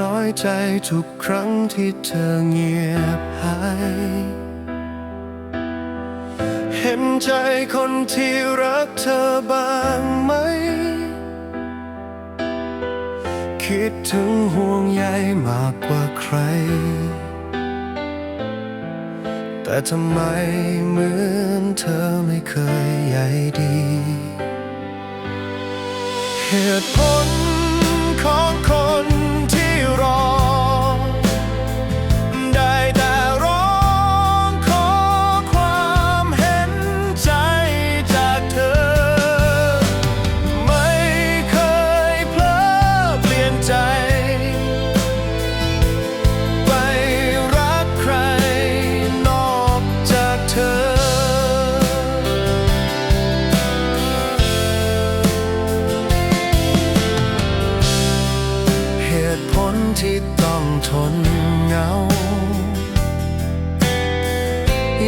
น้อยใจทุกครั้งที่เธอเงียบหาย เห็นใจคนที่รักเธอบ้างไหม คิดถึงห่วงใยมากกว่าใคร แต่ทำไมเหมือนเธอไม่เคยใยดี เหตุผล ทนเหงา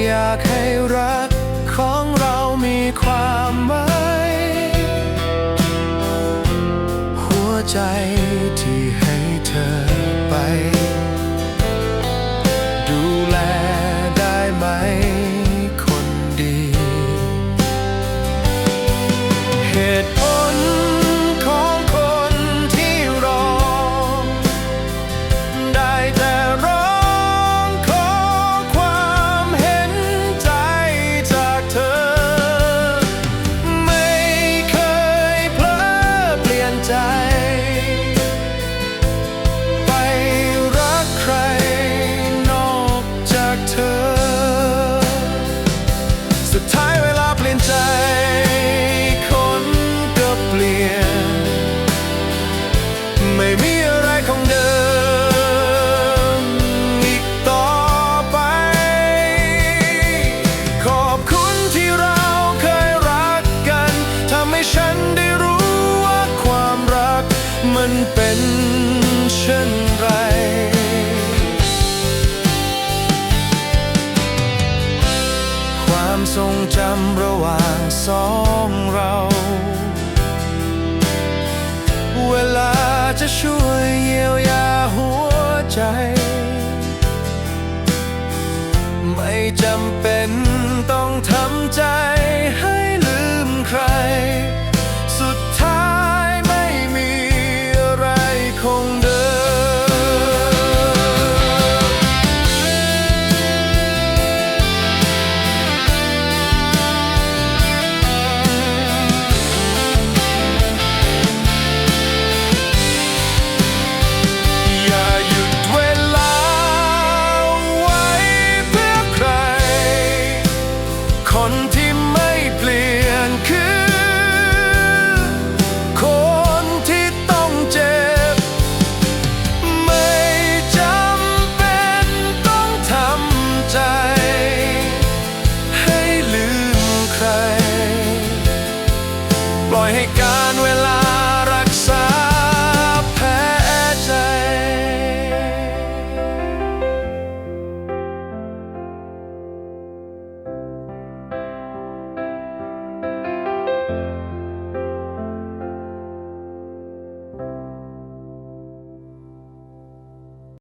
อยากให้รักของเรามีความหมาย หัวใจที่ให้เธอไป ดูแลได้ไหมคนดี เหตุ ช่วยเยียวยาหัวใจ ไม่จำเป็นต้องทำใจ Boy, ain't